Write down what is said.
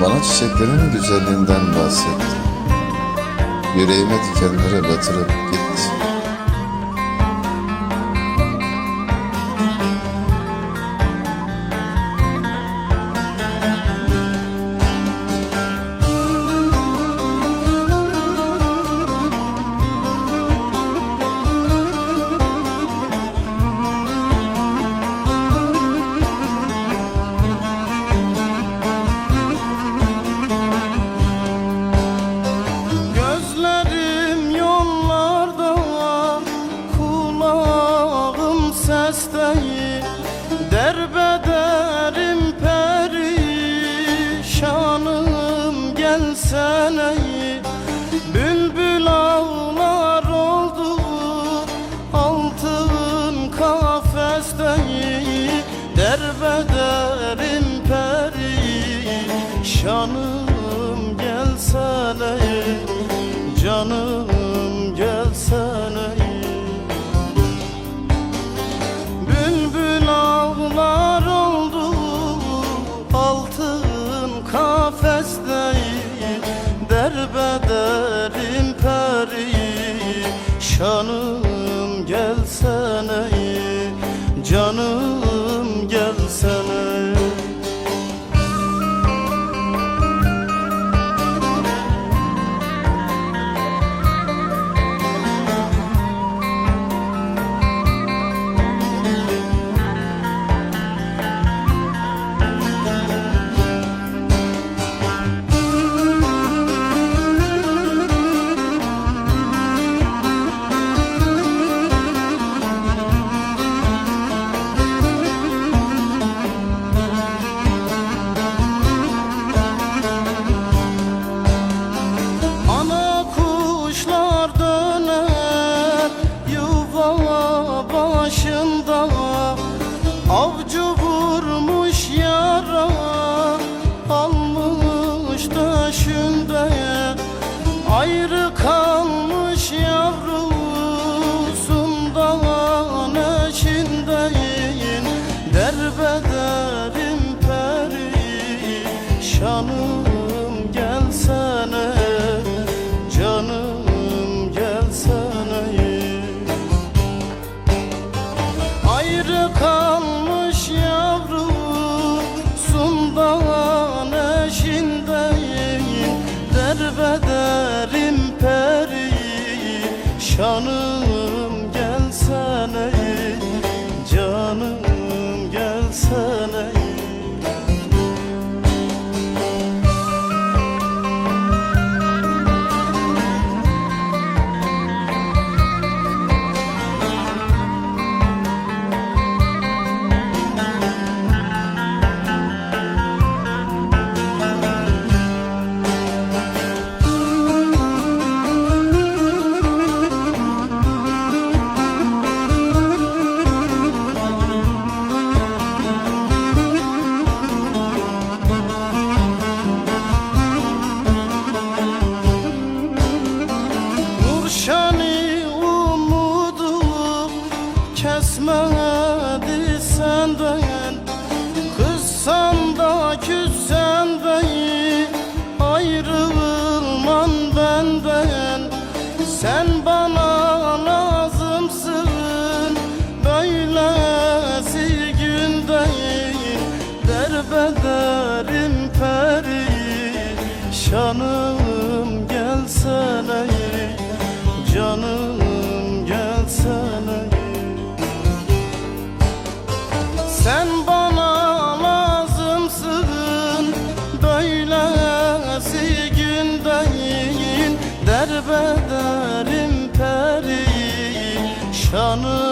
Bana çiçeklerin güzelliğinden bahsetti. Yüreğime dikenlere batırıp perişanım gelsene Canım gelsene Bülbül ağlar oldu Altın kafesteyim Derbederim peri Şanım başında Avcı vurmuş yara almış döşünde Ayrı şanım gelsene Canım gelsene Sen bana lazımsın Böylesi gündeyin Derbederim peri Şanım